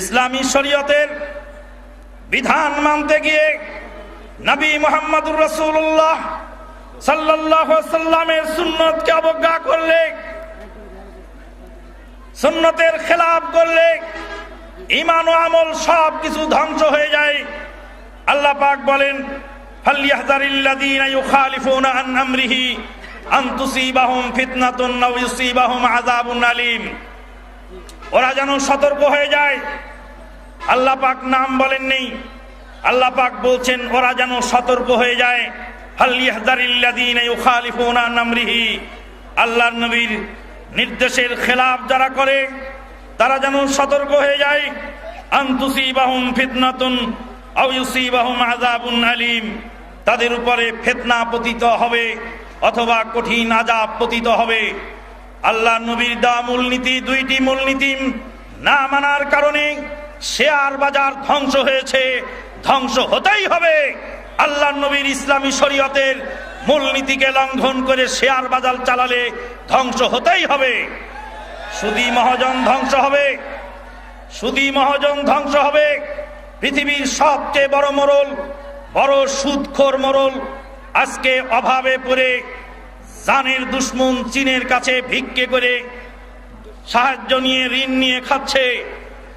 ইসলামী শরীয়তের বিধান মানতে গিয়ে নবী মোহাম্মদুর রসুল্লাহ সাল্লাহ সাল্লামের সুন্নতকে অবজ্ঞা করলে, সুন্নতের খেলাফ করলে ইমান ও আমল সব কিছু ধ্বংস হয়ে যায়। আল্লাহ পাক বলেন ফালিয়াহযারিল্লাযীনা ইউখালিফুনা আন আমরিহি আন তুসিবাহুম ফিতনাতুন আও ইউসিবাহুম আযাবুন আলীম। ওরা যেন সতর্ক হয়ে যায়। আল্লাহ পাক নাম বলেন নেই আল্লাহ পাক বলছেন, ওরা যেন সতর্ক হয়ে যায়। আল্লাহর নবীর নির্দেশের খেলাফ যারা করে, তারা যেন সতর্ক হয়ে যায়। আন্তুসিবাহুম ফিতনাতুন আও ইউসিবাহুম আযাবুন আলীম, তাদের উপরে ফিতনা পতিত হবে অথবা কঠিন আযাব পতিত হবে। আল্লাহ নবীর দা মূলনীতি, দুইটি মূলনীতি না মানার কারণে শেয়ার বাজার ধ্বংস হয়েছে। ধ্বংস হতেই হবে। আল্লাহ নবীর ইসলামী শরীয়তের মূলনীতিকে লঙ্ঘন করে শেয়ার বাজার চালালে ধ্বংস হতেই হবে। সুদী মহাজন ধ্বংস হবে। সুদী মহাজন ধ্বংস হবে। পৃথিবীর সবচেয়ে বড় মরল, বড় সুদখোর মরল আজকে অভাবে পড়ে জানের দুশ্মন চীনের কাছে ভিক্ষে করে সাহায্য নিয়ে, ঋণ নিয়ে খাচ্ছে।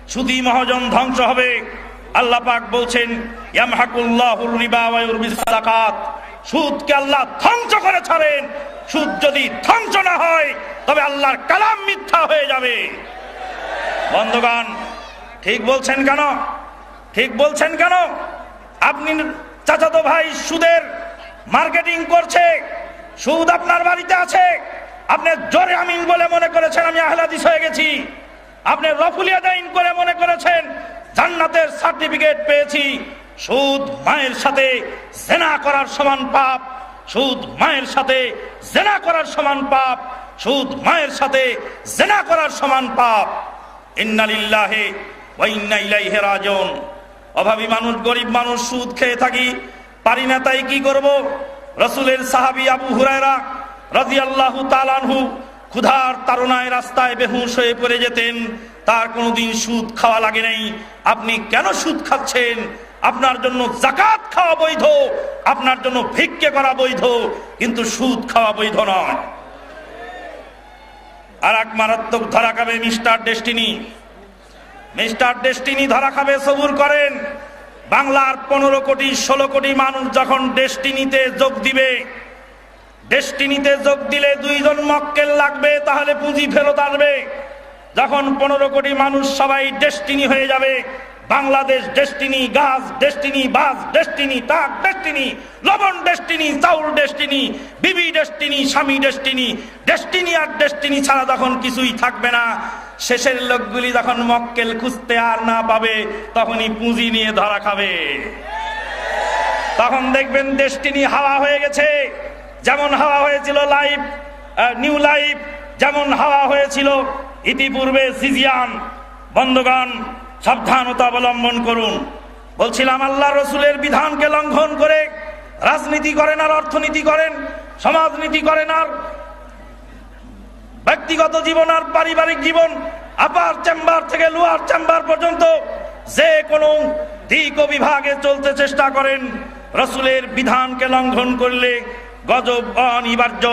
সুদী মহাজন ধ্বংস হবে। আল্লাহ পাক বলছেন সুদকে আল্লাহ ধ্বংস করে ছাড়েন। সুদ যদি ধ্বংস না হয়, তবে আল্লাহর কালাম মিথ্যা হয়ে যাবে। বন্ধুগণ, ঠিক বলছেন কেন? ঠিক বলছেন কেন? আপনি চাচাতো ভাই সুদের মার্কেটিং করছে। সুদ আপনার বাড়িতে আছে। আপনি জোরে আমিন বলে মনে করেছেন, আমি আহলাদিস হয়ে গেছি। আপনি রফুলিয়া দাইন করে মনে করেছেন, জান্নাতের সার্টিফিকেট পেয়েছি। সুদ মায়ের সাথে জেনা করার সমান পাপ। সুদ মায়ের সাথে জেনা করার সমান পাপ। সুদ মায়ের সাথে জেনা করার সমান পাপ। ইন্নালিল্লাহে ইলাইহি রাজিউন। অভাবী মানুষ, গরিব মানুষ সুদ খেয়ে থাকি, পারি না তাই কি করব? রসুলের সাহাবি আবু হুরায়রা রাদিয়াল্লাহু তাআলাহু ক্ষুধার তারনায় রাস্তায় বেহুশ হয়ে পড়ে যেতেন। তার কোনোদিন সুদ খাওয়া লাগে নাই। আপনি কেন সুদ খাচ্ছেন? আপনার জন্য জাকাত খাওয়া বৈধ। আপনার জন্য ভিক্ষে করা বৈধ। কিন্তু সুদ খাওয়া বৈধ নয়। আর এক মারাত্মক ধরা খাবে মিস্টার ডেস্টিনি। মিস্টার ডেস্টিনি ধরা খাবে সবুর করেন। বাংলার পনেরো কোটি, ষোলো কোটি মানুষ যখন ডেস্টিনিতে যোগ দিবে, ডেস্টিনিতে যোগ দিলে দুইজন মক্কেল লাগবে, তাহলে পুঁজি ফেরত আসবে। যখন পনেরো কোটি মানুষ সবাই ডেস্টিনি হয়ে যাবে বাংলাদেশ ডেস্টিনি, গাছ ডেস্টিনি বাস ডেস্টিনি, তাক ডেস্টিনি, লবণ ডেস্টিনি, চাউল ডেস্টিনি, বিবি ডেস্টিনি, স্বামী ডেস্টিনি ডেস্টিনি আর ডেস্টিনি ছাড়া যখন কিছুই থাকবে না। শেষের লোকগুলি যখন মক্কেল খুঁজতে আর না পাবে, তখনই পুঁজি নিয়ে ধরা খাবে। তখন দেখবেন ডেস্টিনি হাওয়া হয়ে গেছে। যেমন হাওয়া হয়েছিল লাইফ নিউ লাইফ, যেমন হাওয়া হয়েছিল ইতিপূর্বে সিজিয়ান, বন্ধগণ সাবধানতা অবলম্বন করুন। বলছিলাম, আল্লাহ রসুলের বিধানকে লঙ্ঘন করে রাজনীতি করেন আর অর্থনীতি করেন, সমাজনীতি করেন আর ব্যক্তিগত জীবন আর পারিবারিক জীবন আপার চেম্বার থেকে লোয়ার চেম্বার পর্যন্ত যে কোনো দিক ও বিভাগে চলতে চেষ্টা করেন। রসুলের বিধানকে লঙ্ঘন করলে গজব অনিবার্য।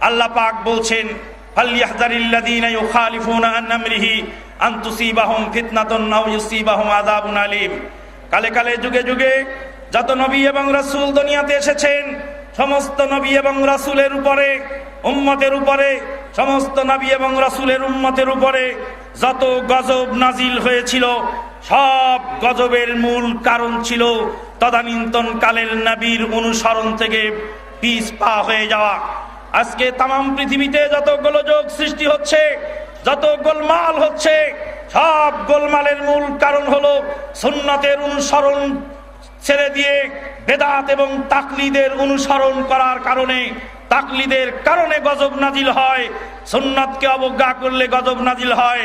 আল্লাহ পাক বলছেন আন তুসিবাহুম ফিতনাতুন আও ইউসিবাহুম আযাবুন আলীম। কালে কালে যুগে যুগে যত নবী এবং রাসূল দুনিয়াতে এসেছেন, সমস্ত নবী এবং রাসূলের উপরে, উম্মতের উপরে, সমস্ত নবী এবং রাসূলের উম্মতের উপরে যত গজব নাজিল হয়েছিল, সব গজবের মূল কারণ ছিল তদানীন্তন কালের নবীর অনুসরণ থেকে পিস পা হয়ে যাওয়া। আজকে তাম পৃথিবীতে যত গোলযোগ সৃষ্টি হচ্ছে যত গোলমাল হচ্ছে, সব গোলমালের মূল কারণ হলো সুন্নতের অনুসরণ ছেড়ে দিয়ে বেদাত এবং তাকলিদের অনুসরণ করার কারণে। তাকলিদের কারণে গজব নাজিল হয়, সুন্নাতকে অবজ্ঞা করলে গজব নাজিল হয়,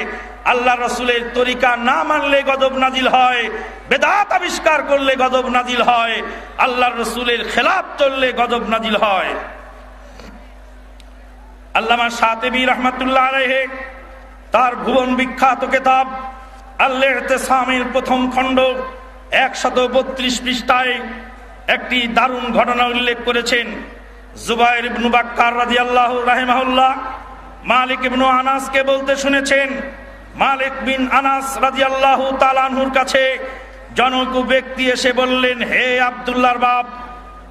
আল্লাহ রসুলের তরিকা না মানলে গজব নাজিল হয়, বেদাত আবিষ্কার করলে গজব নাজিল হয়, আল্লাহ রসুলের খেলাফ চললে গজব নাজিল হয়। আল্লামা সাতেবি রহমতুল্লাহ আলহে তার ভুবন বিখ্যাত কেতাব আল্লাহ সামির প্রথম খণ্ড, একশত বত্রিশ পৃষ্ঠায় একটি দারুণ ঘটনা উল্লেখ করেছেন জুবাইর ইবনু বাক্কার রাদিয়াল্লাহু রাহিমাহুল্লাহ। মালিক ইবনু আনাসকে বলতে শুনেছেন, মালিক বিন আনাস রাদিয়াল্লাহু তালানহুর কাছে জনক ব্যক্তি এসে বললেন, হে আব্দুল্লাহর বাপ,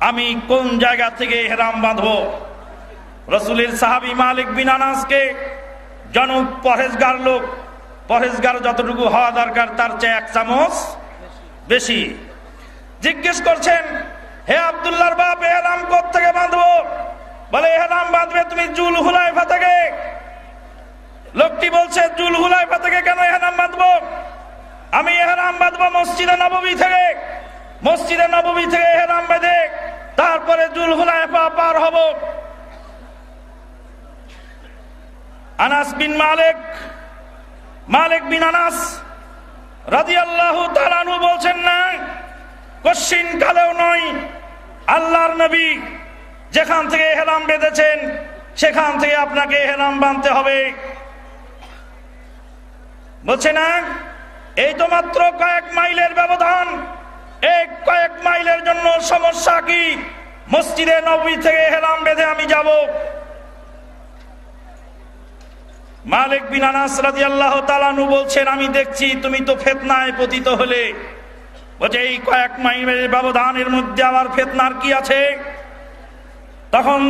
আমি কোন জায়গা থেকে হেরাম বাঁধব? রসুলের সাহাবি মালিক বিন আনাসকে জনক পরেজগার লোক। পরেজগার যতটুকু হওয়া দরকার, তার চেয়ে এক চামচ বেশি। জিজ্ঞেস করছেন, হে আব্দুল্লাহর বাপ, এহরাম থেকে বাঁধবো? বলে, এহরাম বাঁধবে তুমি জুল হুলাইফা থেকে। লোকটি বলছে জুল হুলাইফা থেকে কেন এহরাম বাঁধবো? আমি এহরাম বাঁধবো মসজিদে নববী থেকে। মসজিদে নববী থেকে এহরাম বেঁধে, তারপরে জুল হুলাইফা পার হব। আনাস বিন মালিক মালিক বিন আনাস রাদিয়াল্লাহু তাআলাহু বলছেন, না, কশ্চিন কালেও নয়। আল্লাহর নবী যেখান থেকে হেলাম বেঁধেছেন, সেখান থেকে আপনাকে হেলাম বাঁধতে হবে। বলছে, না, এই তো মাত্র কয়েক মাইলের ব্যবধান। এই কয়েক মাইলের জন্য সমস্যা কি? মসজিদে নবী থেকে হেলাম বেঁধে আমি যাব। মালিক বিন আনাস রাদিয়াল্লাহু তাআলাহু বলছেন, আমি দেখছি তুমি তো ফেতনায় পতিত হলে। বলছে, এই কয়েক মাইলের ব্যবধানের মধ্যে আবার ফেতনার কি আছে? তখন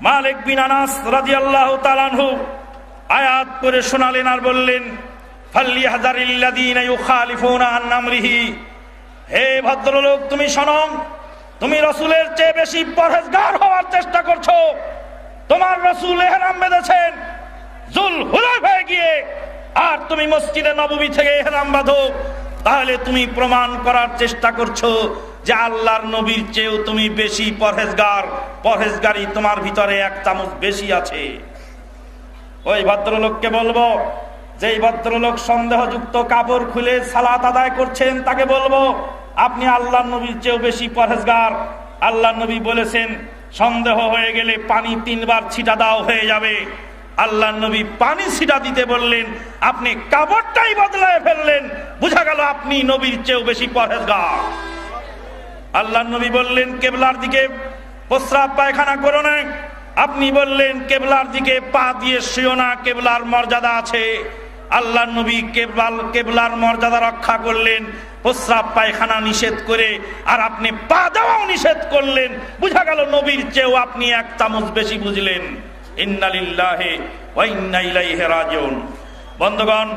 মালিক বিন আনাস রাদিয়াল্লাহু তাআলাহু আয়াত করে শোনালেন আর বললেন ফাল্লিয়াহযারিল্লাযীনা ইউখালিফুনা আন আমরিহি। হে ভদ্রলোক, তুমি শোনো, তুমি রসুলের চেয়ে বেশি পরহেজগার হওয়ার চেষ্টা করছ। তোমার রসুল এহরাম বেঁধেছেন। জুল হুলাইফায় গিয়ে আর তুমি মসজিদে নববী থেকে এহরাম বাঁধো, তাহলে তুমি প্রমাণ করার চেষ্টা করছ যে আল্লাহর নবীর চেয়েও তুমি বেশি পরহেজগার। পরহেজগারি তোমার ভিতরে এক চামচ বেশি আছে। ওই ভদ্রলোককে বলব, যেই ভদ্রলোক সন্দেহযুক্ত কাপড় খুলে সালাত আদায় করছেন, তাকে বলব, আপনি আল্লাহ নবীর চেয়েও বেশি পরহেজগার। আল্লাহ নবী বলেছেন, সন্দেহ হয়ে গেলে পানি তিনবার ছিটা দাও হয়ে যাবে। আল্লাহ নবী পানি ছিটা দিতে বললেন, আপনি কাপড়টাই বদলায় ফেললেন। বুঝা গেল আপনি নবীর চেয়েও বেশি পরহেজগার। আল্লাহ নবী বললেন, কেবলার দিকে প্রস্রাব পায়খানা করো না। আপনি বললেন, কেবলার দিকে পা দিয়ে শুও না, কেবলার মর্যাদা আছে। আল্লাহ নবী কেবলাল, কেবলার মর্যাদা রক্ষা করলেন, প্রস্রাব পায়খানা নিষেধ করে, আর আপনি পা দেওয়াও নিষেধ করলেন। বুঝা গেল নবীর চেয়েও আপনি এক চামচ বেশি বুঝলেন। বন্ধুগণ,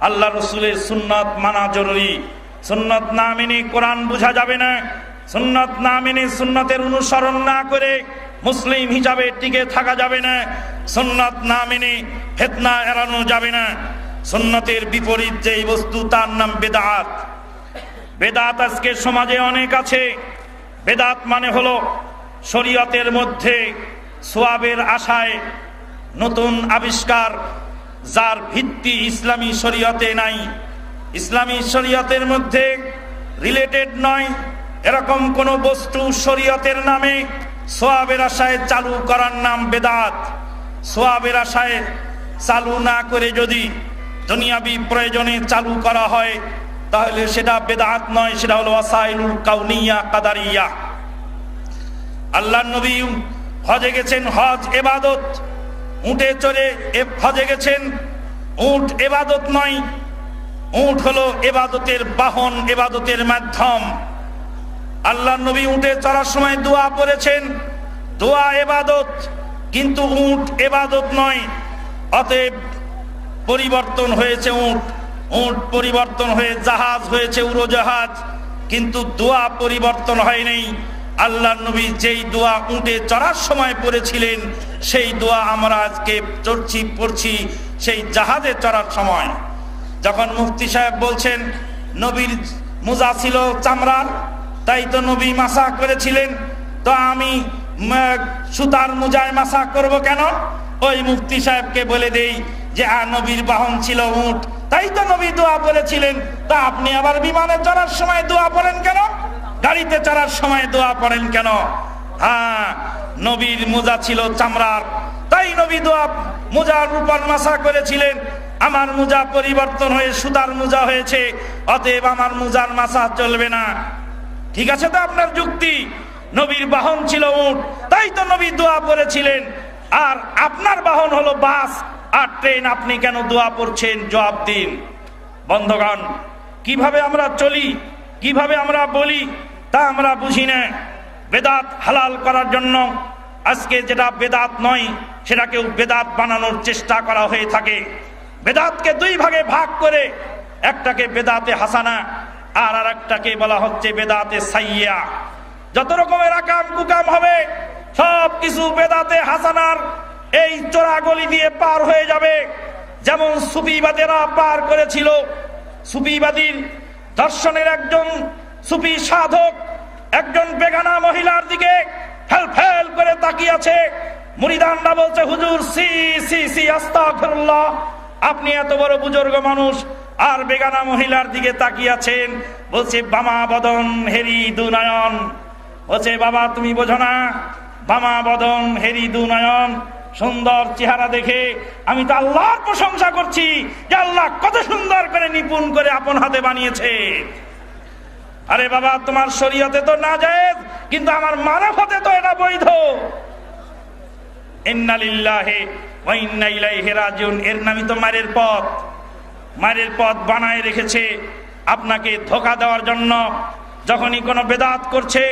আল্লাহ রসুলের সুন্নত মানা জরুরি। সুন্নত না মেনে কোরআন বোঝা যাবে না। সুন্নত না মেনে সুন্নতের অনুসরণ না করে মুসলিম হিসাবে টিকে থাকা যাবে না। সুন্নত না মেনে ফেতনা এড়ানো যাবে না। সুন্নতের বিপরীত যেই বস্তু, তার নাম বেদাত। বেদাত আজকে সমাজে অনেক আছে। বেদাত মানে হলো শরীয়তের মধ্যে সোয়াবের আশায় নতুন আবিষ্কার, যার ভিত্তি ইসলামী শরীয়তে নাই। ইসলামী শরীয়তের মধ্যে রিলেটেড নয়, এরকম কোন বস্তু শরীয়তের নামে সোয়াবের আশায় চালু করার নাম বেদাত। সোয়াবের আশায় চালু না করে যদি দুনিয়াবি প্রয়োজনে চালু করা হয়, তাহলে সেটা বেদাত নয়, সেটা হলো আসাইলুল কাউনিয়া কাদারিয়া। আল্লাহ নবী হজে গেছেন হজ এবাদত। উঠে চড়ে হজে গেছেন উঠ এবাদত নয়। উঠ হলো এবাদতের বাহন, এবাদতের মাধ্যম। আল্লাহ নবী উঠে চড়ার সময় দোয়া পড়েছেন, দোয়া এবাদত, কিন্তু উঠ এবাদত নয়। অতএব পরিবর্তন হয়েছে উঠ উঠ পরিবর্তন হয়ে জাহাজ হয়েছে উড়োজাহাজ, কিন্তু দোয়া পরিবর্তন হয়নি আল্লাহ নবী যেই দোয়া উঠে চড়ার সময় পড়েছিলেন, সেই দোয়া আমরা আজকে চড়ছি, পড়ছি সেই জাহাজে চড়ার সময়। যখন মুফতি সাহেব বলছেন, নবীর মোজা ছিল চামড়ার, তাই তো নবী মাসা করেছিলেন, তো আমি সুতার মোজায় মাসা করব কেন? ওই মুফতি সাহেবকে বলে দেই যে, আ, নবীর বাহন ছিল উট, তাই তো নবী দোয়া বলেছিলেন, তা আপনি আবার বিমানে চড়ার সময় দোয়া পড়েন কেন? গাড়িতে চড়ার সময় দোয়া পড়েন কেন? হ্যাঁ নবীর মোজা ছিল চামড়ার। তাই নবী দোয়া মোজার উপর মাসা করেছিলেন। আমার মোজা পরিবর্তন হয়ে সুতার মোজা হয়েছে, অতএব আমার মোজার মাসা চলবে না। ঠিক আছে তো আপনার যুক্তি? নবীর বাহন ছিল উট, তাই তো নবী দোয়া পড়েছিলেন। আর আপনার বাহন হলো বাস, আর ট্রেন আপনি কেন দোয়া পড়ছেন? জবাব দিন। বন্ধগণ, কীভাবে আমরা চলি? কীভাবে আমরা বলি? তা আমরা বুঝি না। বেদাত হালাল করার জন্য আজকে যেটা বেদাত নয়, সেটাকেও বেদাত বানানোর চেষ্টা করা হয়ে থাকে। বেদাতকে দুই ভাগে ভাগ করে একটাকে বেদাতে হাসানা, আর আর একটাকে বলা হচ্ছে বেদাতে সাইয়া। যত রকমের আকাম কুকাম হবে, সব কিছু বেদাতে হাসানার এই চোরাগলি দিয়ে পার হয়ে যাবে। যেমন সুফিবাদেরা পার করেছিল। সুফিবাদীর দর্শনের একজন সুফি সাধক একজন বেগানা মহিলার দিকে ফেল ফেল করে তাকিয়েছে। মুরিদানরা বলছে, হুজুর, সি সি সি, আস্তাগফিরুল্লাহ, আপনি এত বড় বুজুর্গ মানুষ, আর বেগানা মহিলার দিকে তাকিয়েছেন। বলছে, বামা বদন হেরি দুনয়ন বলছে, বাবা, তুমি বোঝো না, বামা বদন হেরি দুনয়ন সুন্দর চেহারা দেখে আমি তো আল্লাহর প্রশংসা করছি যে আল্লাহ কত সুন্দর করে নিপুণ করে আপন হাতে বানিয়েছে। আরে বাবা, তোমার শরীয়তে তো না যায় কিন্তু আমার মানবতে তো এটা বৈধ। এর নামই তো পথ। পথ বানায় রেখেছে আপনাকে ধোকা দেওয়ার জন্য। যখনই কোনো বেদাত করছে,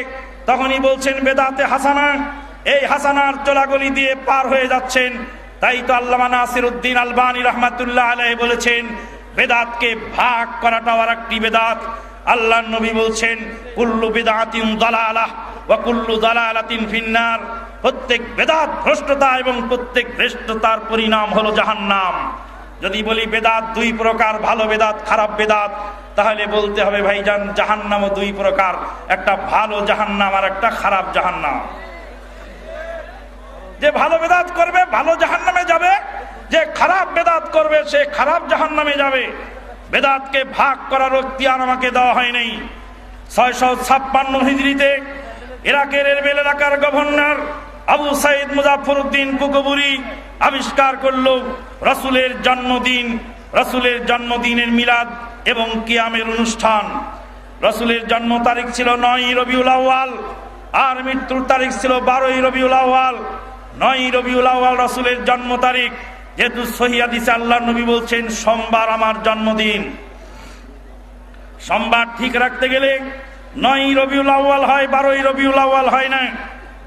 তখনই বলছেন হাসানা। হাসানার চোলাগলি দিয়ে পার হয়ে যাচ্ছেন। তাই তো আল্লামা নাসির উদ্দিন আলবানী রহমাতুল্লাহ আলাই বলেছেন, বেদাতকে ভাগ করাটাও আর একটি বেদাত। আল্লাহ নবী বলছেন, কুল্লু বেদাতিন দালালাহ ওয়া কুল্লু দালালাতিন ফিন্নার। প্রত্যেক বেদাত ভ্রষ্টতা এবং প্রত্যেক ভ্রষ্টতার পরিণাম হলো জাহান্নাম। যদি বলি বেদাত দুই প্রকার, ভালো বেদাত, খারাপ বেদাত, তাহলে বলতে হবে ভাইজান, জাহান্নামও দুই প্রকার, একটা ভালো জাহান্নাম আর একটা খারাপ জাহান্নাম। যে ভালো বেদাত করবে, ভালো জাহান্নামে যাবে, যে খারাপ বেদাত করবে, সে খারাপ জাহান্নামে যাবে। বেদাতকে ভাগ করার অক্তিয়ার আমাকে দেওয়া হয় নাই। ছয়শো ছাপ্পান্ন হিজড়িতে ইরাকের এরবেল এলাকার governor Abu Said Muzaffar Uddin Kukburi আবিষ্কার করল রসুলের জন্মদিন, রসুলের জন্মদিনের মিলাদ এবং কিয়ামের অনুষ্ঠান। রসুলের জন্ম তারিখ ছিল নয় রবিউল আউয়াল আর মৃত্যুর তারিখ ছিল বারোই রবিউল আউয়াল। নয় রবিউল আউয়াল রসুলের জন্ম তারিখ। যেহেতু সহিয়াদিসে আল্লাহ নবী বলছেন, সোমবার আমার জন্মদিন। সোমবার ঠিক রাখতে গেলে নয় রবিউল আউয়াল হয়, বারোই রবিউল হয় না।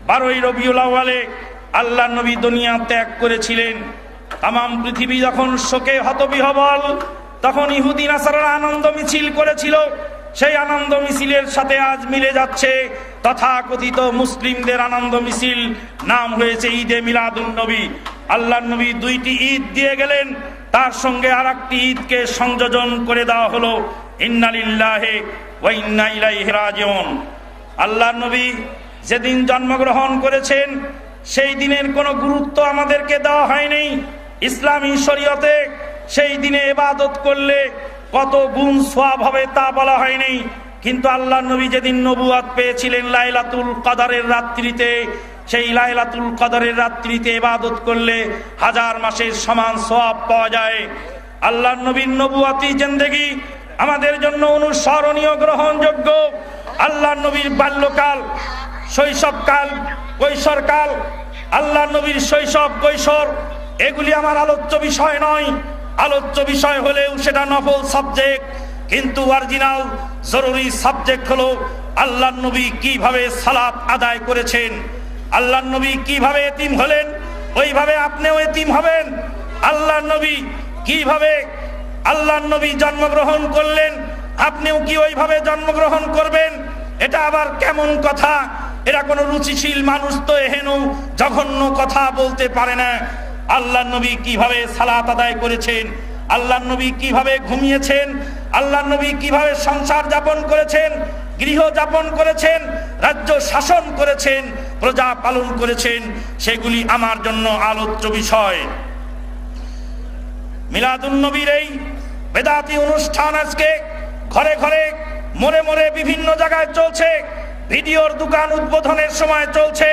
বারোই রবিউল আউয়ালে আল্লাহ নবী দুনিয়া ত্যাগ করেছিলেন। তাম পৃথিবী যখন শোকে হতবিহবল, তখন ইহুদি নাসারার আনন্দ মিছিল করেছিল। সেই আনন্দ মিছিলের সাথে আজ মিলে যাচ্ছে তথাকথিত মুসলিমদের আনন্দ মিছিল। নাম হয়েছে ঈদে মিলাদুন নবী। আল্লাহ নবী দুইটি ঈদ দিয়ে গেলেন। তার সঙ্গে আর একটি ঈদকে সংযোজন করে দেওয়া হলো। ইন্নালিল্লাহে আল্লাহ নবী যেদিন জন্মগ্রহণ করেছেন, সেই দিনের কোনো গুরুত্ব আমাদেরকে দেওয়া হয়নি। ইসলামী শরীয়তে সেই দিনে এবাদত করলে কত গুণ সোয়াব হবে তা বলা হয়নি। কিন্তু আল্লাহ নবী যেদিন নবুয়াত পেয়েছিলেন লাইলাতুল কাদারের রাত্রিতে সেই লাইলাতুল কদরের রাত্রিতে এবাদত করলে হাজার মাসের সমান সব পাওয়া যায়। আল্লাহ নবীর নবুয়াতি জেন্দেগি আমাদের জন্য অনুসরণীয়, গ্রহণযোগ্য। আল্লাহ নবীর বাল্যকাল, শৈশবকাল, কৈশোরকাল আল্লাহ নবীর শৈশব, কৈশোর, এগুলি আমার আলোচ্য বিষয় নয়। আলোচ্য বিষয় হলেও সেটা নফল সাবজেক্ট, কিন্তু অরিজিনাল, জরুরি সাবজেক্ট হলো আল্লাহ নবী কীভাবে সালাত আদায় করেছেন। আল্লাহ নবী কীভাবে এতিম হলেন, ওইভাবে আপনিও এতিম হবেন। আল্লাহ নবী কীভাবে আল্লাহ নবী জন্মগ্রহণ করলেন, আপনিও কি ওইভাবে জন্মগ্রহণ করবেন, এটা আবার কেমন কথা? এরা কোনো রুচিশীল মানুষ তো এহেন জঘন্য কথা বলতে পারে না। আল্লাহ নবী কীভাবে সালাত আদায় করেছেন আল্লাহ নবী কীভাবে ঘুমিয়েছেন আল্লাহ নবী কীভাবে সংসার যাপন করেছেন গৃহ যাপন করেছেন, রাজ্য শাসন করেছেন, প্রজা পালন করেছেন, সেগুলি আমার জন্য আলোচ্য বিষয়। মিলাদুন্নবীর এই বেদাতি অনুষ্ঠান আজকে ঘরে ঘরে, মোড়ে মোড়ে বিভিন্ন জায়গায় চলছে, ভিডিওর দোকান উদ্বোধনের সময় চলছে,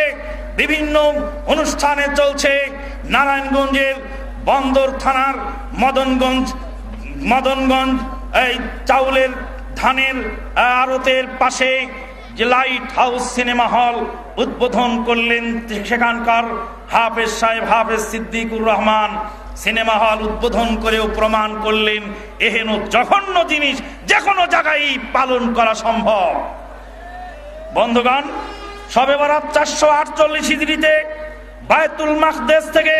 বিভিন্ন অনুষ্ঠানে চলছে, নারায়ণগঞ্জের বন্দর থানার মদনগঞ্জ মদনগঞ্জ, এই চাউলের ধানের আড়তের পাশে যে লাইট হাউস সিনেমা হল উদ্বোধন করলেন সেখানকার হাফেজ সাহেব, হাফেজ সিদ্দিকুর রহমান। সিনেমা হল উদ্বোধন করেও প্রমাণ করলেন, এহেন জঘন্য জিনিস যে কোনো জায়গায় পালন করা সম্ভব। বন্ধুগণ, সবে বরাত চারশো আটচল্লিশ হিজড়িতে বায়তুল মাকদেশ থেকে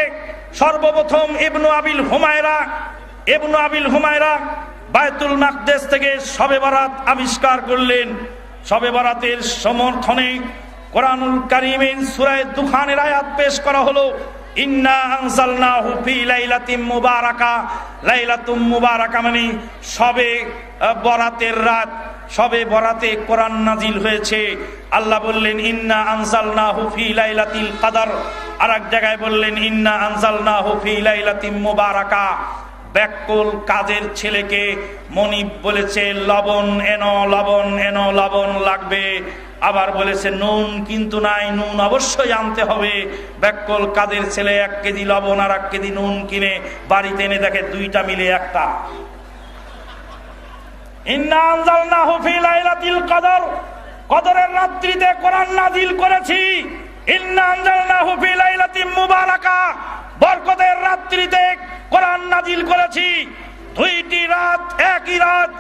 সর্বপ্রথম ইবনু আবিল হুমায়রা, ইবনু আবিল হুমায়রা বায়তুল মাকদেশ থেকে সবে বরাত আবিষ্কার করলেন। সবে বরাতের সমর্থনে কোরআনুল কারিমের সুরায় দুখানের আয়াত পেশ করা হলো। ইন্না আনজালনাহু ফি লাইলাতিম মুবারাকা। লাইলাতুম মুবারাকা মানে সবে বরাতের রাত। সবে বরাতে কোরআন নাজিল হয়েছে। আল্লাহ বললেন, ইন্না আনজালনাহু ফি লাইলাতিল কদর। আর এক জায়গায় বললেন, ইন্না আনজালনাহু ফি লাইলাতিম মুবারাকা। ব্যাকুল কাজের ছেলেকে মনিব বলেছে, লবণ এনো লবণ এনো, লবণ লাগবে। আবার বলেছে, নুন কিন্তু নাই, নুন অবশ্যই আনতে হবে। ব্যাকুল কাজের ছেলে এক কেজি লবণ আর এক কেজি নুন কিনে বাড়িতে এনে দেখে দুইটা মিলে একটা। কদর। কদরের রাত্রিতে কোরআন নাজিল করেছি। বরকতের রাত্রিতে কোরআন নাজিল করেছি। দুইটি রাত, একই রাত,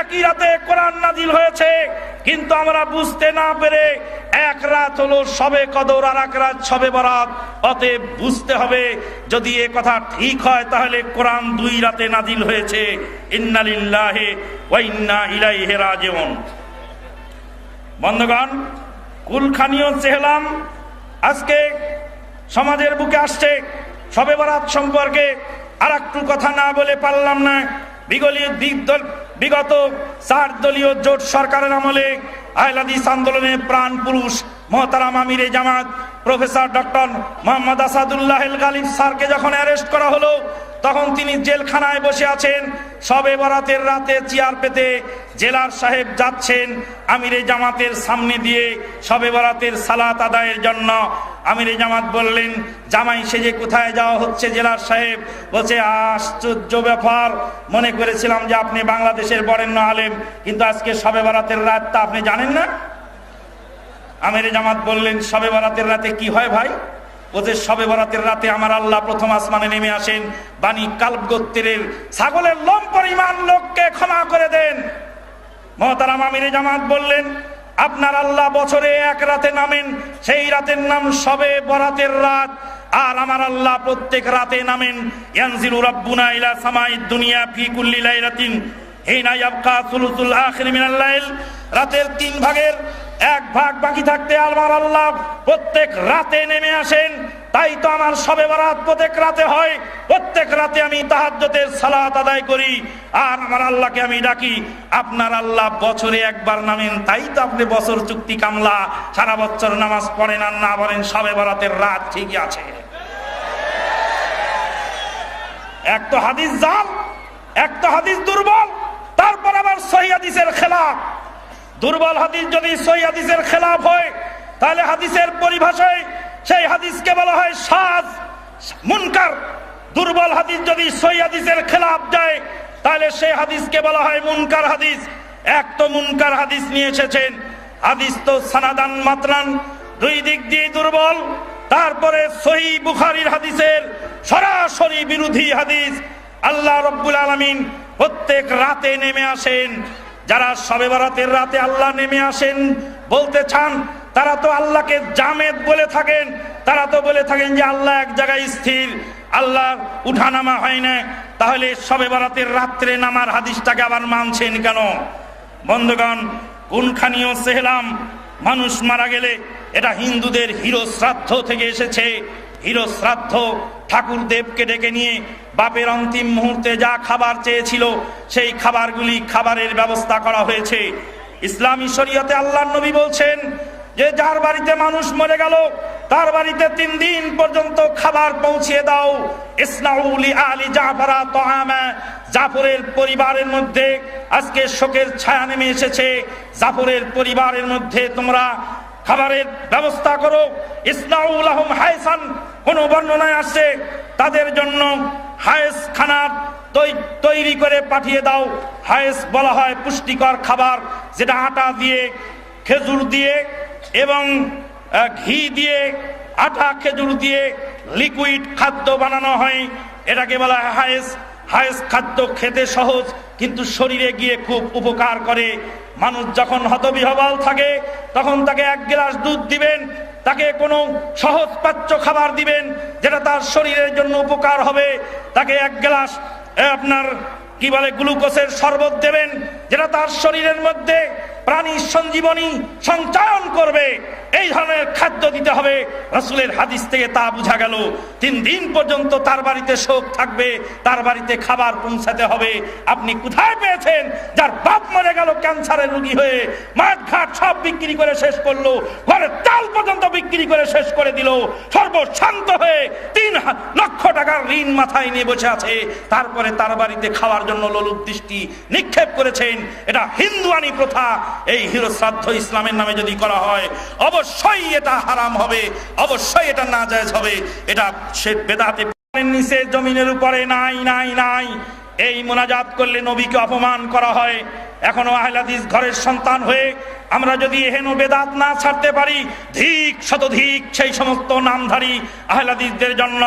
একই রাতে কোরআন নাজিল হয়েছে। কিন্তু আমরা বুঝতে না পেরে এক রাত হলো সবে কদর আর এক রাত সবে বরাত। অতএব বুঝতে হবে, যদি এ কথা ঠিক হয় তাহলে কোরআন দুই রাতে নাজিল হয়েছে। ইন্নালিল্লাহে ওয়া ইন্না ইলাইহি রাজিউন। বন্ধুগণ, কুলখানিও চেহলাম আজকে সমাজের বুকে আসছে। সবে বরাত সম্পর্কে আর একটু কথা না বলে পারলাম না। বিগলি বিগদল- বিগত চার দলীয় জোট সরকারের আমলে আহলাদিস আন্দোলনে প্রাণ পুরুষ মহতারাম আমিরে জামাত, প্রফেসর ডক্টর মোহাম্মদ আসাদুল্লাহ গালিব স্যারকে যখন অ্যারেস্ট করা হলো, তখন তিনি জেলখানায় বসে আছেন। সবে বরাতের রাতে চেয়ার পেতে জেলার সাহেব যাচ্ছেন আমিরে জামাতের সামনে দিয়ে সবে বরাতের সালাত আদায়ের জন্য। আমিরে জামাত বললেন, জামাই সেজে কোথায় যাওয়া হচ্ছে জেলার সাহেব? বলছে, আশ্চর্য ব্যাপার। মনে করেছিলাম যে আপনি বাংলাদেশের বরেণ্য আলেম, কিন্তু আজকে সবে বরাতের রাতটা আপনি জানেন না? আমিরে জামাত বললেন, সবে বরাতের রাতে কি হয় ভাই? ওদের সবে বরাতের রাতে আমার আল্লাহ প্রথম আসমানে নেমে আসেন, বাণী কালব গোত্রের ছাগলের লোম পরিমাণ লোককে ক্ষমা করে দেন। মহতারাম আমিরে জামাত বললেন আপনার আল্লাহ বছরে এক রাতে নামেন, সেই রাতের নাম সবে বরাতের রাত। আর আমার আল্লাহ প্রত্যেক রাতে নামেন, ইয়ানজিলু রাব্বুনা ইলা সামাইদ দুনিয়া ফি কুল্লি লাইলাতিন, হিনা ইয়াবকা সুলুসুল আখির মিনাল লাইল। রাতের তিন ভাগের এক ভাগ বাকি থাকতে আমার আল্লাহ প্রত্যেক রাতে নেমে আসেন তাই তো আমার সবে বরাত প্রত্যেক রাতে হয়। প্রত্যেক রাতে আমি তাহাজ্জতের সালাত আদায় করি। আর আমার আল্লাহকে আমি ডাকি, আপনার আল্লাহ বছরে একবার নামেন। তাই তো আপনি বছর চুক্তি কামলা, সারা বছর নামাজ পড়েন আর না বলেন সবে বরাতের রাত ঠিকই আছে। এক তো হাদিস জাল, এক তো হাদিস দুর্বল, তারপর আবার সহি হাদিসের খেলাফ। দুর্বল হাদিস যদি সহি হাদিসের খেলাফ হয়, তাহলে হাদিসের পরিভাষায় সেই হাদিসকে বলা হয় সাজ। মুনকার। দুর্বল হাদিস যদি সহি হাদিসের খেলাফ যায়, তাহলে সেই হাদিসকে বলা হয় মুনকার হাদিস। এক তো মুনকার হাদিস নিয়ে এসেছেন। হাদিস তো সানাদান মাত্রান। দুই দিক দিয়ে দুর্বল। তারপরে সহি বুখারির হাদিসের সরাসরি বিরোধী হাদিস। আল্লাহ রব্বুল আলমিন প্রত্যেক রাতে নেমে আসেন। যারা সবে বরাতের রাতে আল্লাহ নেমে আসেন, বলতে চান তারা তো আল্লাহকে জামেদ বলে থাকেন, তারা তো বলে থাকেন যে আল্লাহ এক জায়গায় স্থির আল্লাহ উঠানামা হয় না। তাহলে সবে বরাতের রাত্রে নামার হাদিসটাকে আবার মানছেন কেন? বন্ধুগণ কোনখানিও সেহলাম, মানুষ মারা গেলে এটা হিন্দুদের হিরো শ্রাদ্ধ থেকে এসেছে। হিরো শ্রাদ্ধ ঠাকুর দেবকে ডেকে নিয়ে বাপের অন্তিম মুহূর্তে যা খাবার চেয়েছিল, সেই খাবারগুলি খাবারের ব্যবস্থা করা হয়েছে। ইসলামী শরীয়তে আল্লাহ নবী বলছেন যে যার বাড়িতে মানুষ মরে গেল, তার বাড়িতে তিন দিন পর্যন্ত খাবার পৌঁছিয়ে দাও। ইসনাউলি আলী জাফরা তোহামা জাফরের পরিবারের মধ্যে আজকে শোকের ছায়া নেমে এসেছে। জাফরের পরিবারের মধ্যে তোমরা খাবারের ব্যবস্থা করো। ইসনাউল আহম হাইসান কোন বর্ণনায় আসছে, তাদের জন্য হায়েস খানার তৈরি করে পাঠিয়ে দাও। হায়েস বলা হয় পুষ্টিকর খাবার, যেটা আটা দিয়ে, খেজুর দিয়ে এবং ঘি দিয়ে আটা খেজুর দিয়ে লিকুইড খাদ্য বানানো হয়। এটাকে বলা হয় হায়েস। হায়েস খাদ্য খেতে সহজ, কিন্তু শরীরে গিয়ে খুব উপকার করে। মানুষ যখন হতবিহবল থাকে, তখন তাকে এক গ্লাস দুধ দিবেন। তাকে কোনো সহজ পাচ্য খাবার দিবেন, যেটা তার শরীরের জন্য উপকার হবে। তাকে এক গ্লাস আপনার, কি বলে গ্লুকোজের শরবত দেবেন, যেটা তার শরীরের মধ্যে প্রাণীর সঞ্জীবনী সঞ্চালন করবে। এই ধরনের খাদ্য দিতে হবে। রসুলের হাদিস থেকে তা বোঝা গেল। তিন দিন পর্যন্ত তার বাড়িতে শোক থাকবে, তার বাড়িতে খাবার পৌঁছাতে হবে। আপনি কোথায় পেয়েছেন? যার বাপ মরে গেল, ক্যান্সারের রুগী হয়ে মাঠ ঘাট সব বিক্রি করে শেষ করল, ঘরের চাল পর্যন্ত বিক্রি করে শেষ করে দিল। সর্বশান্ত হয়ে তিন লক্ষ টাকার ঋণ মাথায় নিয়ে বসে আছে। তারপরে তার বাড়িতে খাওয়ার জন্য লোলুপ দৃষ্টি নিক্ষেপ করেছেন। এটা হিন্দুয়ানি প্রথা। এই হিরো শ্রাদ্ধ ইসলামের নামে যদি করা হয় অবশ্যই এটা হারাম হবে, অবশ্যই এটা না যায় হবে। এটা সে বেদাতে নিচে, জমিনের উপরে নাই নাই নাই। এই মোনাজাত করলে নবীকে অপমান করা হয়। এখনও আহলাদিস ঘরের সন্তান হয়ে আমরা যদি এহেন বেদাত না ছাড়তে পারি, ধিক শতধিক সেই সমস্ত নামধারী আহলাদিসদের জন্য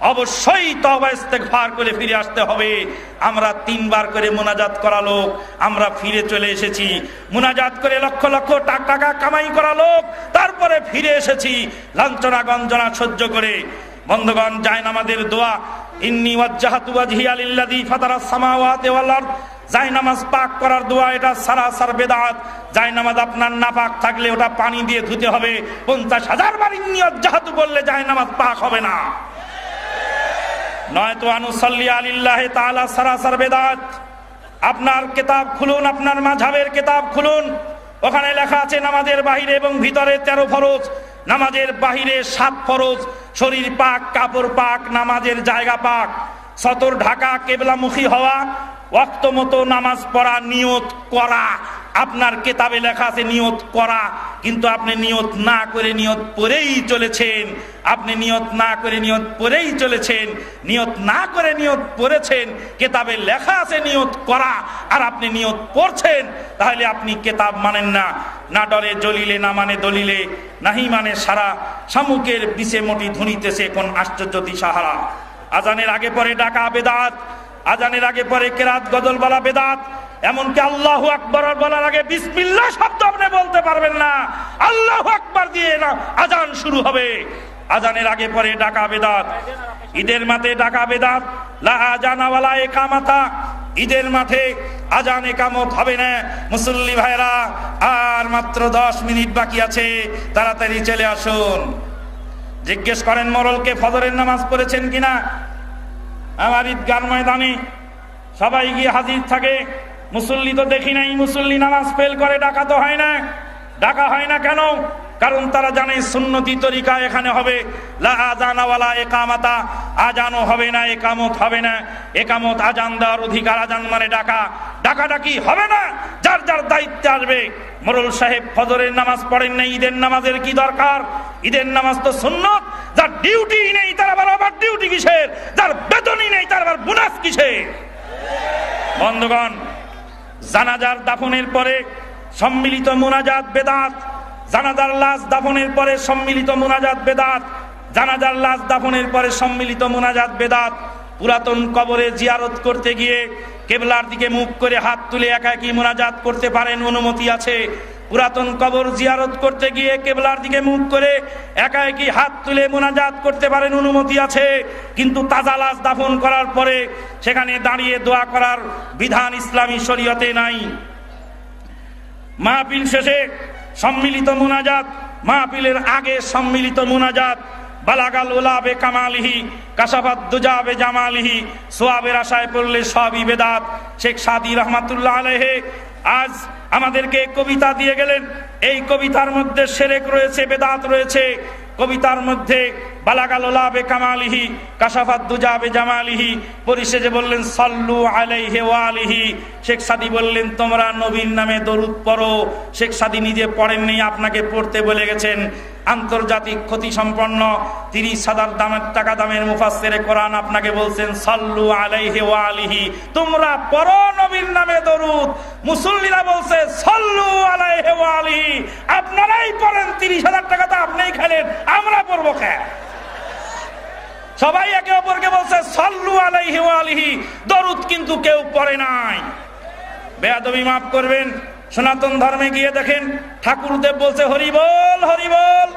অবশ্যই তবা ইস্তেগফার করে ফিরে আসতে হবে। আমরা তিনবার করে মোনাজাত করা লোক, আমরা ফিরে চলে এসেছি। মোনাজাত করে লক্ষ লক্ষ টাকা টাকা কামাই করা লোক, তারপরে ফিরে এসেছি। লাঞ্ছনা গঞ্জনা সহ্য করে। বন্ধগণ যায় আমাদের দোয়া, ইন্নি ওয়াজ্জাহাতু ওয়াজহিয়া লিল্লাযী ফাতারাস সামাওয়াতি ওয়াল আরদ। যায় নামাজ পাক করার দোয়া, এটা সারাসার বেদাত। যায় নামাজ আপনার না পাক থাকলে ওটা পানি দিয়ে ধুতে হবে। পঞ্চাশ হাজার বার ইন্নি ওয়াজ্জাহাতু বললে যায় নামাজ পাক হবে না। নয়তো আনুসল্লি আলিল্লাহ তাআলা সারাসার বেদাত। আপনার কিতাব খুলুন, আপনার মাঝাবের কিতাব খুলুন। ওখানে লেখা আছে, নামাজের বাহিরে এবং ভিতরে তেরো ফরজ, নামাজের বাহিরে সাত ফরজ। শরীর পাক, কাপড় পাক, নামাজের জায়গা পাক। সতর ঢাকা কেবলামুখী হওয়া ওয়াক্ত মতো নামাজ পড়া, নিয়ত করা। আপনার কেতাবে লেখা আছে, নিয়ত করা। কিন্তু আপনি নিয়ত না করে নিয়ত পরেই চলেছেন। আপনি নিয়ত না করে নিয়ত পরেই চলেছেন। নিয়ত না করে নিয়ত পড়েছেন কেতাবে লেখা আছে নিয়ত করা। আর আপনি নিয়ত পড়ছেন, তাহলে আপনি কেতাব মানেন না। না ডরে জলিলে, না মানে দলিলে, নাহি মানে সারা। শামুকের বিছে মটি ধুনিতেছে কোন আশ্চর্য দিশাহারা। আজানের আগে পরে ডাকা বেদাত আজানের আগে পরে কেরাত গজল বলা বেদাত। এমনকি আল্লাহ আকবর বলার আগে বিসমিল্লাহ শব্দ আপনি বলতে পারবেন না। আল্লাহ আকবর দিয়ে না, আজান শুরু হবে। আজানের আগে পরে ডাকা বেদাত। ঈদের মাঠে ডাকা বেদাত। লা আজানাওয়ালা একামাতা ঈদের মাঠে আজান একামত হবে না। মুসল্লি ভাইরা আর মাত্র দশ মিনিট বাকি আছে। তাড়াতাড়ি চলে আসুন। জিজ্ঞেস করেন মরলকে ফজরের নামাজ পড়েছেন কিনা? আমার ঈদগার ময়দানে সবাই গিয়ে হাজির থাকে। মুসল্লি তো দেখি নাই, মুসল্লি নামাজ ফেল করে, ডাকা তো হয় না। ডাকা হয় না কেন? কারণ তারা জানে সুন্নতি তরিকা এখানে হবে। আজানাওয়ালা একামাতা আজানও হবে না, একামত হবে না। একামত আজান দেওয়ার অধিকার আজান মানে ডাকা। ডাকা ডাকি হবে না? যার যার দায়িত্বে আসবে। মোরল সাহেব ফজরের নামাজ পড়েন না ঈদের নামাজের কি দরকার? ঈদের নামাজ তো সুন্নত। যার ডিউটি নেই তার আবার আবার ডিউটি কিসের? যার বেতনই নেই তার আবার বোনাস কিসের? বন্ধুগণ, জানাজার দাফনের পরে সম্মিলিত মোনাজাত বেদাত, জানাজার লাশ দাফনের পরে সম্মিলিত মোনাজাত বেদাত, জানাজার লাশ দাফনের পরে সম্মিলিত মোনাজাত বেদাত, পুরাতন কবরে জিয়ারত করতে গিয়ে কেবলার দিকে মুখ করে হাত তুলে একা একই মোনাজাত করতে পারেন, অনুমতি আছে। পুরাতন কবর জিয়ারত করতে গিয়ে কেবলার দিকে মুখ করে একা একই হাত তুলে মোনাজাত করতে পারেন অনুমতি আছে। কিন্তু তাজা লাশ দাফন করার পরে সেখানে দাঁড়িয়ে দোয়া করার বিধান ইসলামী শরীয়তে নাই। মাহফিল শেষে সম্মিলিত মুনাজাত, মাহফিলের আগে সম্মিলিত মুনাজাত, বালাগাল ওলাবে কামালিহি কাসাফাত দুজাবে জামালিহি, সোয়াবের আশায় পড়লে সবই বেদাত। শেখ সাদি রহমাতুল্লাহ আলহে আজ আমাদেরকে কবিতা দিয়ে গেলেন। এই কবিতার মধ্যে সেরেক রয়েছে, বেদাত রয়েছে। কবিতার মধ্যে বালাগালোলাবে কামালিহি কাসাফাত দুজাবে জামালিহি, পরিশেষে বললেন, সল্লু আলাইহে ওয়ালিহি। শেখ সাদি বললেন, তোমরা নবীর নামে দরুদ পড়ো। শেখ সাদি নিজে পড়েননি, আপনাকে পড়তে বলে গেছেন। আন্তর্জাতিক ক্ষতি সম্পন্ন, তিরিশ হাজার দামের টাকা দামের মুফাসসিরে কোরআন আপনাকে বলছেন, সাল্লু আলাইহি ওয়া আলিহি। তোমরা পড়ো নবীর নামে দরুদ। মুসল্লিরা বলছে, সাল্লু আলাইহি ওয়া আলিহি। আপনারাই পড়েন, তিরিশ হাজার টাকা তো আপনিই খেলেন, আমরা পড়ব কে? সবাই একে অপরকে বলছে, সাল্লু আলাইহি ওয়া আলিহি। দরুদ কিন্তু কেউ পড়ে নাই। বেয়াদবি মাফ করবেন, সনাতন ধর্মে গিয়ে দেখেন, ঠাকুরদেব বলছে হরিবল হরিবল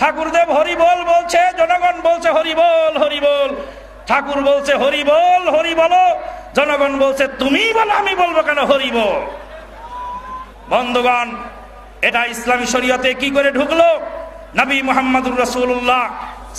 ঠাকুরদেব হরিবল বলছে, জনগণ বলছে হরিবল হরিবল ঠাকুর বলছে হরিবল হরি বলো। জনগণ বলছে, তুমি বলো, আমি বলব কেন হরিবল বন্ধুগণ, এটা ইসলামী শরীয়তে কি করে ঢুকলো? নবী মোহাম্মদুর রসুল্লাহ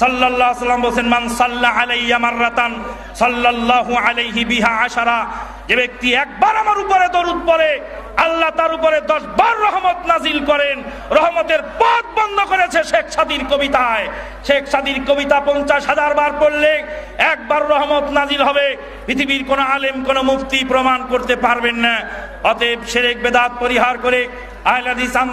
আলাইহি সাল্লাম বলেন মান সাল্লা আলাইয়া মাররাতান, সাল্লাল্লাহু আলাইহি বিহা আশারা। যে ব্যক্তি একবার আমার উপরে দরুদ পড়ে, আল্লাহ তার উপরে দশ বার রহমত নাজিল করেন। রহমতের পথ বন্ধ করেছে শেখ সাদির কবিতায়। শেখ সাদির কবিতা পঞ্চাশ হাজার বার পড়লে একবার রহমত নাজিল হবে। পৃথিবীর কোন আলেম, কোন মুফতি প্রমাণ করতে পারবেন না। অতএব সেরেক বেদাত পরিহার করে আহলাদিস